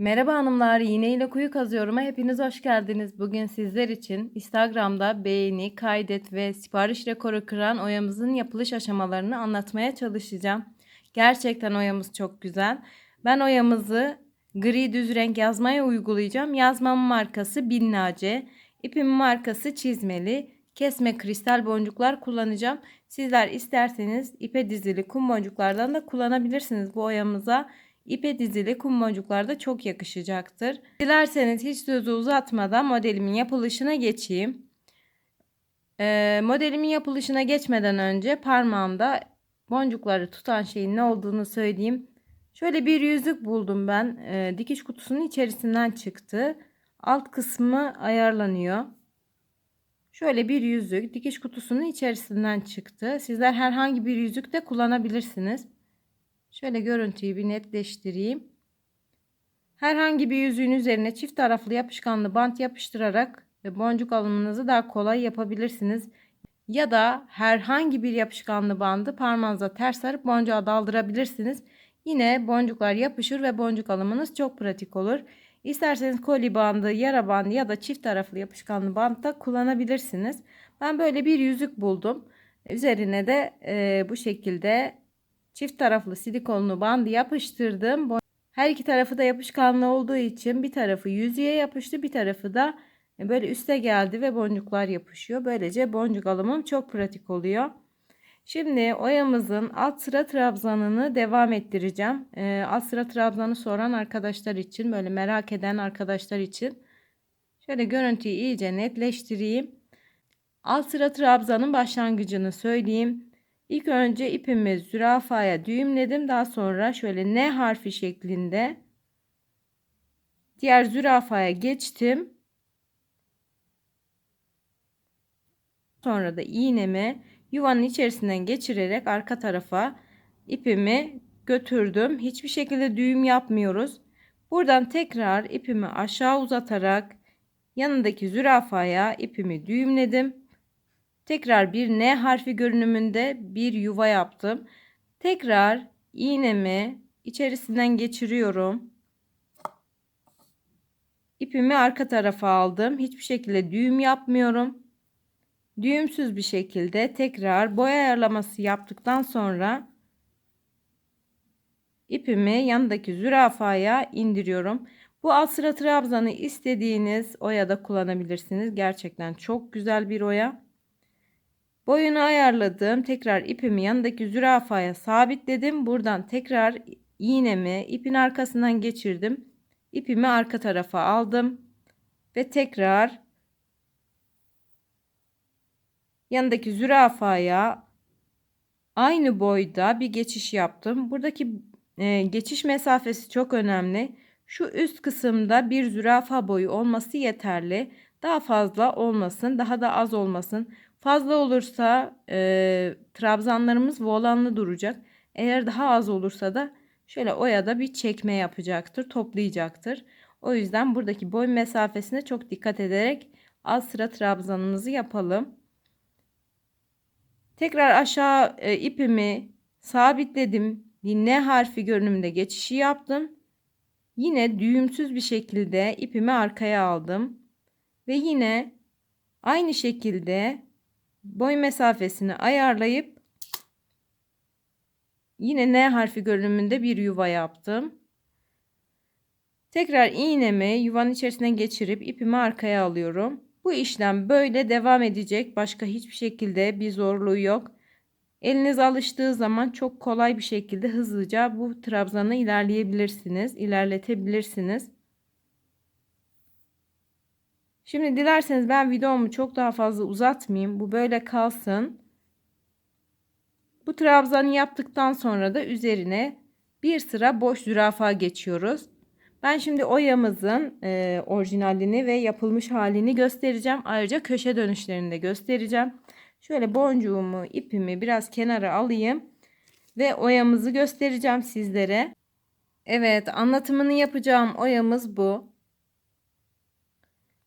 Merhaba hanımlar, iğne ile kuyu kazıyorum'a hepiniz hoş geldiniz. Bugün sizler için Instagram'da beğeni, kaydet ve sipariş rekoru kıran oyamızın yapılış aşamalarını anlatmaya çalışacağım. Gerçekten oyamız çok güzel. Ben oyamızı gri düz renk yazmaya uygulayacağım. Yazmamın markası Binnace, ipimin markası Çizmeli, kesme kristal boncuklar kullanacağım. Sizler isterseniz ipe dizili kum boncuklardan da kullanabilirsiniz bu oyamıza. İpe dizili kum boncuklar da çok yakışacaktır. Dilerseniz hiç sözü uzatmadan modelimin yapılışına geçeyim. Ee, modelimin yapılışına geçmeden önce parmağımda boncukları tutan şeyin ne olduğunu söyleyeyim. Şöyle bir yüzük buldum ben. Ee, dikiş kutusunun içerisinden çıktı. Alt kısmı ayarlanıyor. Şöyle bir yüzük dikiş kutusunun içerisinden çıktı. Sizler herhangi bir yüzük de kullanabilirsiniz. Şöyle görüntüyü bir netleştireyim. Herhangi bir yüzüğün üzerine çift taraflı yapışkanlı bant yapıştırarak boncuk alımınızı daha kolay yapabilirsiniz. Ya da herhangi bir yapışkanlı bandı parmağınıza ters sarıp boncuğa daldırabilirsiniz. Yine boncuklar yapışır ve boncuk alımınız çok pratik olur. İsterseniz koli bandı, yara bandı ya da çift taraflı yapışkanlı bant da kullanabilirsiniz. Ben böyle bir yüzük buldum. Üzerine de e, bu şekilde çift taraflı silikonlu bandı yapıştırdım. Her iki tarafı da yapışkanlı olduğu için bir tarafı yüzüğe yapıştı bir tarafı da böyle üste geldi ve boncuklar yapışıyor. Böylece boncuk alımım çok pratik oluyor. Şimdi oyamızın alt sıra trabzanını devam ettireceğim. Ee, alt sıra trabzanı soran arkadaşlar için böyle merak eden arkadaşlar için şöyle görüntüyü iyice netleştireyim. Alt sıra trabzanın başlangıcını söyleyeyim. İlk önce ipimi zürafaya düğümledim. Daha sonra şöyle N harfi şeklinde diğer zürafaya geçtim. Sonra da iğnemi yuvanın içerisinden geçirerek arka tarafa ipimi götürdüm. Hiçbir şekilde düğüm yapmıyoruz. Buradan tekrar ipimi aşağı uzatarak yanındaki zürafaya ipimi düğümledim. Tekrar bir N harfi görünümünde bir yuva yaptım. Tekrar iğnemi içerisinden geçiriyorum. İpimi arka tarafa aldım. Hiçbir şekilde düğüm yapmıyorum. Düğümsüz bir şekilde tekrar boy ayarlaması yaptıktan sonra ipimi yanındaki zürafaya indiriyorum. Bu alt sıra trabzanı istediğiniz oya da kullanabilirsiniz. Gerçekten çok güzel bir oya. Boyunu ayarladım. Tekrar ipimi yanındaki zürafaya sabitledim. Buradan tekrar iğnemi ipin arkasından geçirdim. İpimi arka tarafa aldım. Ve tekrar yanındaki zürafaya aynı boyda bir geçiş yaptım. Buradaki e, geçiş mesafesi çok önemli. Şu üst kısımda bir zürafa boyu olması yeterli. Daha fazla olmasın, daha da az olmasın. Fazla olursa e, trabzanlarımız volanlı duracak. Eğer daha az olursa da şöyle oya da bir çekme yapacaktır, toplayacaktır. O yüzden buradaki boy mesafesine çok dikkat ederek az sıra trabzanımızı yapalım. Tekrar aşağı e, ipimi sabitledim. N harfi görünümünde geçişi yaptım. Yine düğümsüz bir şekilde ipimi arkaya aldım. Ve yine aynı şekilde boy mesafesini ayarlayıp yine N harfi görünümünde bir yuva yaptım. Tekrar iğnemi yuvanın içerisinden geçirip ipimi arkaya alıyorum. Bu işlem böyle devam edecek. Başka hiçbir şekilde bir zorluğu yok. Eliniz alıştığı zaman çok kolay bir şekilde hızlıca bu trabzanı ilerleyebilirsiniz, ilerletebilirsiniz. Şimdi dilerseniz ben videomu çok daha fazla uzatmayayım. Bu böyle kalsın. Bu trabzanı yaptıktan sonra da üzerine bir sıra boş zürafa geçiyoruz. Ben şimdi oyamızın e, orijinalini ve yapılmış halini göstereceğim. Ayrıca köşe dönüşlerini de göstereceğim. Şöyle boncuğumu, ipimi biraz kenara alayım ve oyamızı göstereceğim sizlere. Evet, anlatımını yapacağım oyamız bu.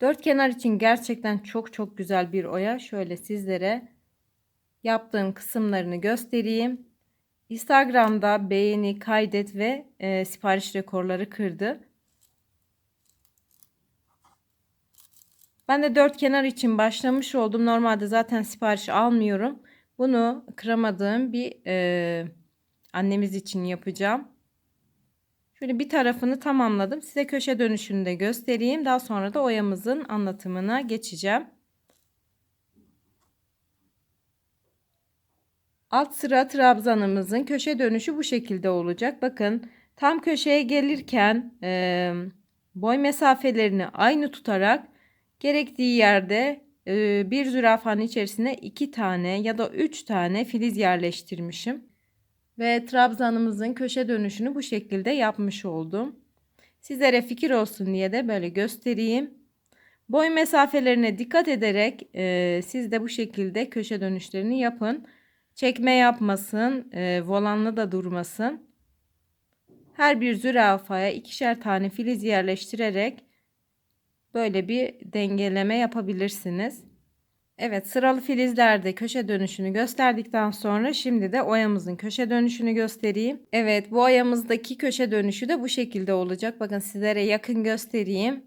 Dört kenar için gerçekten çok çok güzel bir oya. Şöyle sizlere yaptığım kısımlarını göstereyim. Instagram'da beğeni, kaydet ve e, sipariş rekorları kırdı. Ben de dört kenar için başlamış oldum. Normalde zaten sipariş almıyorum. Bunu kıramadığım bir e, annemiz için yapacağım. Şöyle bir tarafını tamamladım. Size köşe dönüşünü de göstereyim. Daha sonra da oyamızın anlatımına geçeceğim. Alt sıra trabzanımızın köşe dönüşü bu şekilde olacak. Bakın tam köşeye gelirken e, boy mesafelerini aynı tutarak gerektiği yerde e, bir zürafanın içerisine iki tane ya da üç tane filiz yerleştirmişim. Ve trabzanımızın köşe dönüşünü bu şekilde yapmış oldum. Sizlere fikir olsun diye de böyle göstereyim. Boy mesafelerine dikkat ederek e, siz de bu şekilde köşe dönüşlerini yapın. Çekme yapmasın, e, volanlı da durmasın. Her bir zürafaya ikişer tane filiz yerleştirerek böyle bir dengeleme yapabilirsiniz. Evet sıralı filizlerde köşe dönüşünü gösterdikten sonra şimdi de oyamızın köşe dönüşünü göstereyim. Evet bu oyamızdaki köşe dönüşü de bu şekilde olacak. Bakın sizlere yakın göstereyim.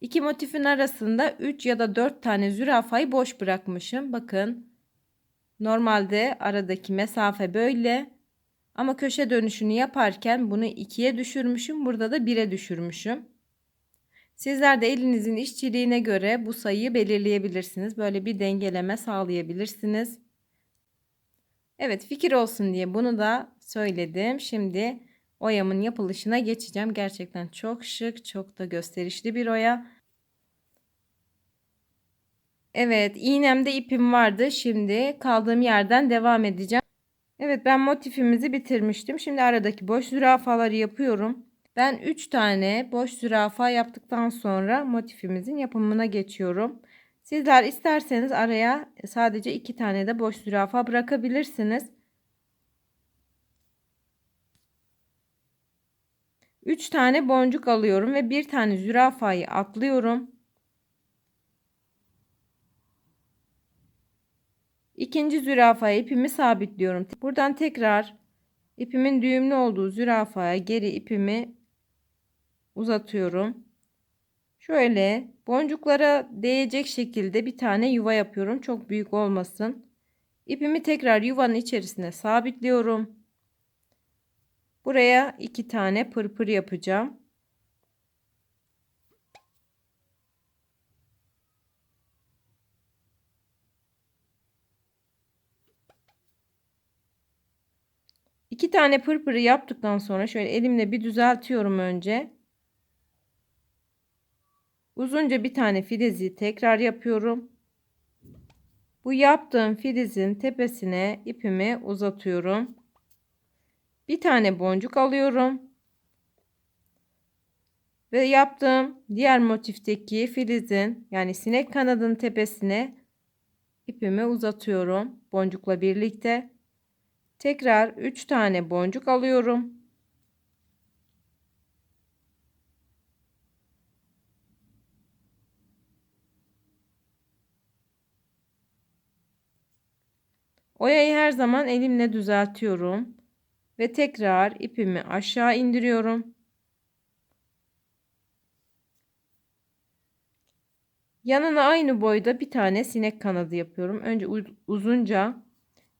İki motifin arasında 3 ya da 4 tane zürafayı boş bırakmışım. Bakın normalde aradaki mesafe böyle. Ama köşe dönüşünü yaparken bunu 2'ye düşürmüşüm. Burada da 1'e düşürmüşüm. Sizler de elinizin işçiliğine göre bu sayıyı belirleyebilirsiniz. Böyle bir dengeleme sağlayabilirsiniz. Evet fikir olsun diye bunu da söyledim. Şimdi oyamın yapılışına geçeceğim. Gerçekten çok şık, çok da gösterişli bir oya. Evet iğnemde ipim vardı. Şimdi kaldığım yerden devam edeceğim. Evet ben motifimizi bitirmiştim. Şimdi aradaki boş zürafaları yapıyorum. Ben 3 tane boş zürafa yaptıktan sonra motifimizin yapımına geçiyorum. Sizler isterseniz araya sadece 2 tane de boş zürafa bırakabilirsiniz. 3 tane boncuk alıyorum ve bir tane zürafayı atlıyorum. İkinci zürafaya ipimi sabitliyorum. Buradan tekrar ipimin düğümlü olduğu zürafaya geri ipimi uzatıyorum. Şöyle boncuklara değecek şekilde bir tane yuva yapıyorum. Çok büyük olmasın. İpimi tekrar yuvanın içerisine sabitliyorum. Buraya iki tane pırpır yapacağım. İki tane pırpırı yaptıktan sonra şöyle elimle bir düzeltiyorum önce. Uzunca bir tane filizi tekrar yapıyorum. Bu yaptığım filizin tepesine ipimi uzatıyorum. Bir tane boncuk alıyorum. Ve yaptığım diğer motifteki filizin yani sinek kanadının tepesine ipimi uzatıyorum boncukla birlikte. Tekrar 3 tane boncuk alıyorum. Oyayı her zaman elimle düzeltiyorum. Ve tekrar ipimi aşağı indiriyorum. Yanına aynı boyda bir tane sinek kanadı yapıyorum. Önce uzunca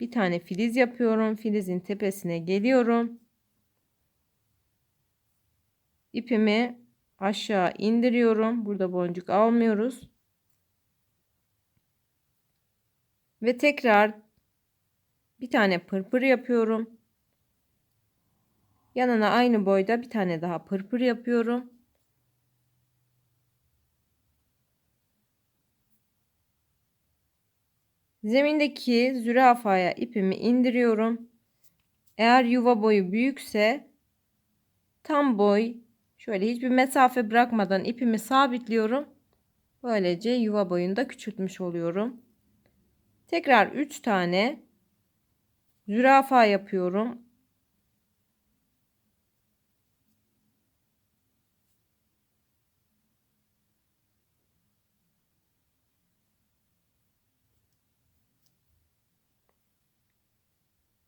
bir tane filiz yapıyorum. Filizin tepesine geliyorum. İpimi aşağı indiriyorum. Burada boncuk almıyoruz. Ve tekrar bir tane pırpır yapıyorum. Yanına aynı boyda bir tane daha pırpır yapıyorum. Zemindeki zürafaya ipimi indiriyorum. Eğer yuva boyu büyükse tam boy şöyle hiçbir mesafe bırakmadan ipimi sabitliyorum. Böylece yuva boyunu da küçültmüş oluyorum. Tekrar 3 tane zürafa yapıyorum.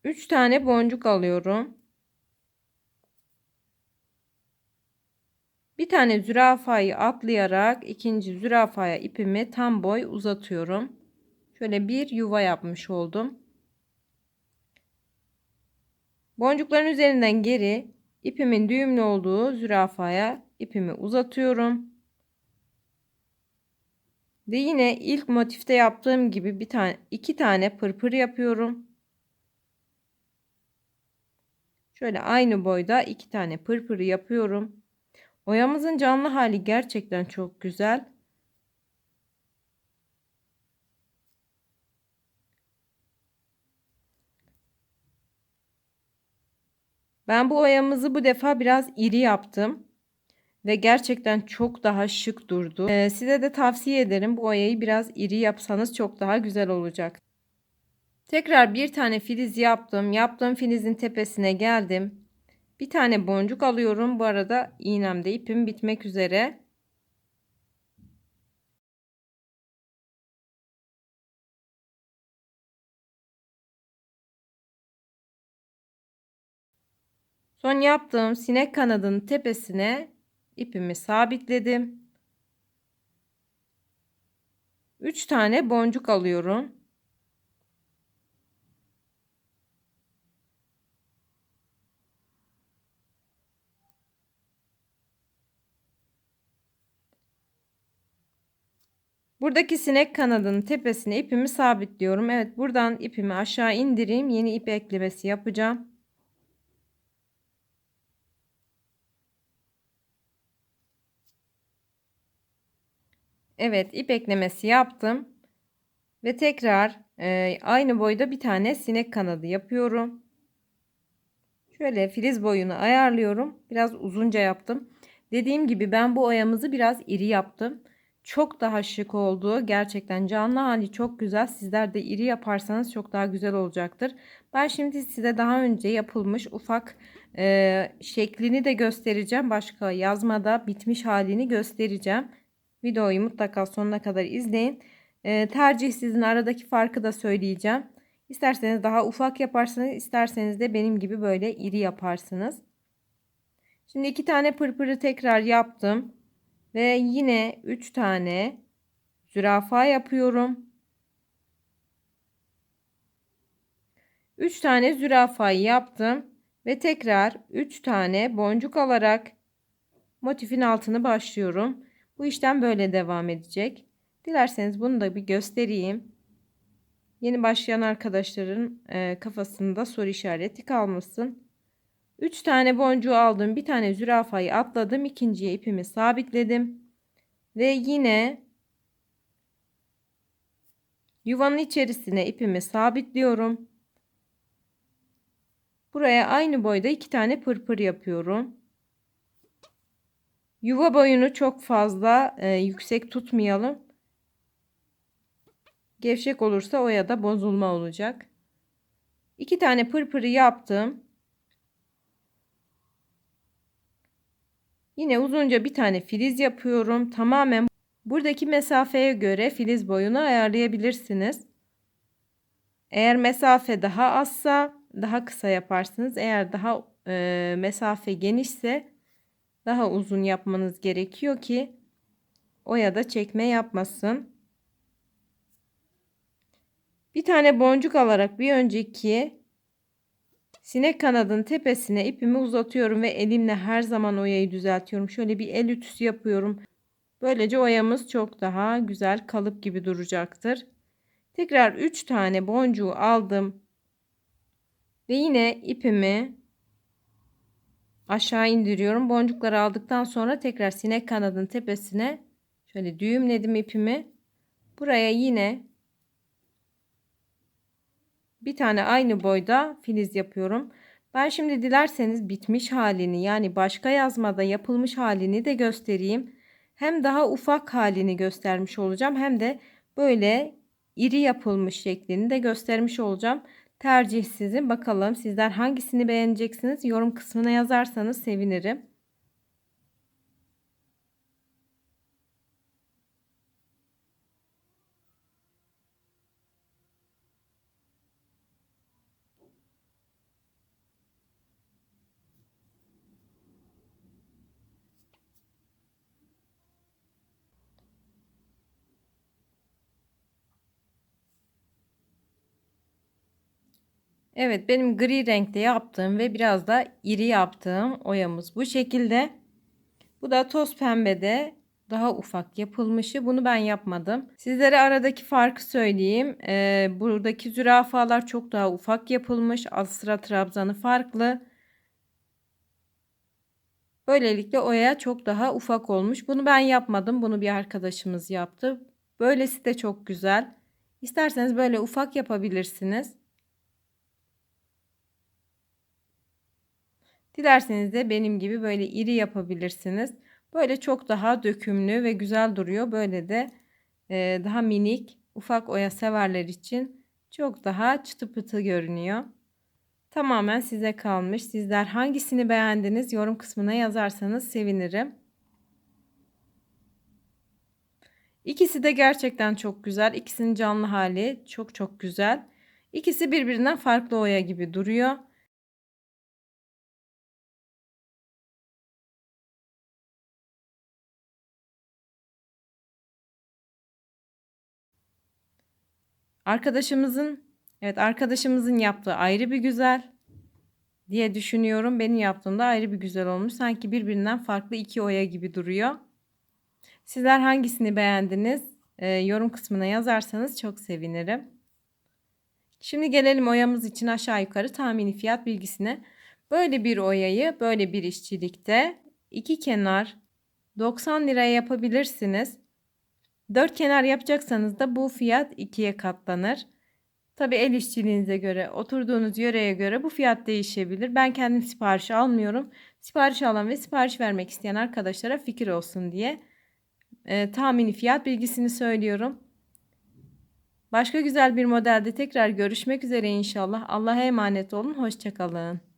Üç tane boncuk alıyorum. Bir tane zürafayı atlayarak ikinci zürafaya ipimi tam boy uzatıyorum. Şöyle bir yuva yapmış oldum. Boncukların üzerinden geri ipimin düğümlü olduğu zürafaya ipimi uzatıyorum. Ve yine ilk motifte yaptığım gibi bir tane iki tane pırpır yapıyorum. Şöyle aynı boyda iki tane pırpırı yapıyorum. Oyamızın canlı hali gerçekten çok güzel. Ben bu oyamızı bu defa biraz iri yaptım. Ve gerçekten çok daha şık durdu. Ee, size de tavsiye ederim bu oyayı biraz iri yapsanız çok daha güzel olacak. Tekrar bir tane filiz yaptım. Yaptığım filizin tepesine geldim. Bir tane boncuk alıyorum. Bu arada iğnemde ipim bitmek üzere. Son yaptığım sinek kanadının tepesine ipimi sabitledim. 3 tane boncuk alıyorum. Buradaki sinek kanadının tepesine ipimi sabitliyorum. Evet buradan ipimi aşağı indireyim. Yeni ip eklemesi yapacağım. Evet ip eklemesi yaptım. Ve tekrar e, aynı boyda bir tane sinek kanadı yapıyorum. Şöyle filiz boyunu ayarlıyorum. Biraz uzunca yaptım. Dediğim gibi ben bu oyamızı biraz iri yaptım. Çok daha şık oldu. Gerçekten canlı hali çok güzel. Sizler de iri yaparsanız çok daha güzel olacaktır. Ben şimdi size daha önce yapılmış ufak e, şeklini de göstereceğim. Başka yazmada bitmiş halini göstereceğim. Videoyu mutlaka sonuna kadar izleyin. E, tercih sizin aradaki farkı da söyleyeceğim. İsterseniz daha ufak yaparsınız, isterseniz de benim gibi böyle iri yaparsınız. Şimdi iki tane pırpırı tekrar yaptım. Ve yine 3 tane zürafa yapıyorum. 3 tane zürafayı yaptım ve tekrar 3 tane boncuk alarak motifin altını başlıyorum. Bu işlem böyle devam edecek. Dilerseniz bunu da bir göstereyim. Yeni başlayan arkadaşların e, kafasında soru işareti kalmasın. 3 tane boncuğu aldım. Bir tane zürafayı atladım. ikinciye ipimi sabitledim. Ve yine yuvanın içerisine ipimi sabitliyorum. Buraya aynı boyda iki tane pırpır yapıyorum. Yuva boyunu çok fazla e, yüksek tutmayalım. Gevşek olursa oya da bozulma olacak. İki tane pırpırı yaptım. Yine uzunca bir tane filiz yapıyorum. Tamamen buradaki mesafeye göre filiz boyunu ayarlayabilirsiniz. Eğer mesafe daha azsa daha kısa yaparsınız. Eğer daha e, mesafe genişse daha uzun yapmanız gerekiyor ki o ya da çekme yapmasın. Bir tane boncuk alarak bir önceki Sinek kanadın tepesine ipimi uzatıyorum ve elimle her zaman oyayı düzeltiyorum. Şöyle bir el ütüsü yapıyorum. Böylece oyamız çok daha güzel kalıp gibi duracaktır. Tekrar 3 tane boncuğu aldım. Ve yine ipimi aşağı indiriyorum. Boncukları aldıktan sonra tekrar sinek kanadın tepesine şöyle düğümledim ipimi. Buraya yine bir tane aynı boyda filiz yapıyorum. Ben şimdi dilerseniz bitmiş halini yani başka yazmada yapılmış halini de göstereyim. Hem daha ufak halini göstermiş olacağım hem de böyle iri yapılmış şeklini de göstermiş olacağım. Tercih sizin. Bakalım sizler hangisini beğeneceksiniz? Yorum kısmına yazarsanız sevinirim. Evet benim gri renkte yaptığım ve biraz da iri yaptığım oyamız bu şekilde. Bu da toz pembede daha ufak yapılmışı. Bunu ben yapmadım. Sizlere aradaki farkı söyleyeyim. Ee, buradaki zürafalar çok daha ufak yapılmış. Asra trabzanı farklı. Böylelikle oya çok daha ufak olmuş. Bunu ben yapmadım. Bunu bir arkadaşımız yaptı. Böylesi de çok güzel. İsterseniz böyle ufak yapabilirsiniz. Dilerseniz de benim gibi böyle iri yapabilirsiniz. Böyle çok daha dökümlü ve güzel duruyor. Böyle de e, daha minik, ufak oya severler için çok daha çıtı pıtı görünüyor. Tamamen size kalmış. Sizler hangisini beğendiniz yorum kısmına yazarsanız sevinirim. İkisi de gerçekten çok güzel. İkisinin canlı hali çok çok güzel. İkisi birbirinden farklı oya gibi duruyor. Arkadaşımızın evet arkadaşımızın yaptığı ayrı bir güzel diye düşünüyorum. Benim yaptığımda ayrı bir güzel olmuş. Sanki birbirinden farklı iki oya gibi duruyor. Sizler hangisini beğendiniz? Ee, yorum kısmına yazarsanız çok sevinirim. Şimdi gelelim oyamız için aşağı yukarı tahmini fiyat bilgisine. Böyle bir oyayı böyle bir işçilikte iki kenar 90 liraya yapabilirsiniz. Dört kenar yapacaksanız da bu fiyat ikiye katlanır. Tabi el işçiliğinize göre, oturduğunuz yöreye göre bu fiyat değişebilir. Ben kendim sipariş almıyorum. Sipariş alan ve sipariş vermek isteyen arkadaşlara fikir olsun diye e, tahmini fiyat bilgisini söylüyorum. Başka güzel bir modelde tekrar görüşmek üzere inşallah. Allah'a emanet olun. Hoşçakalın.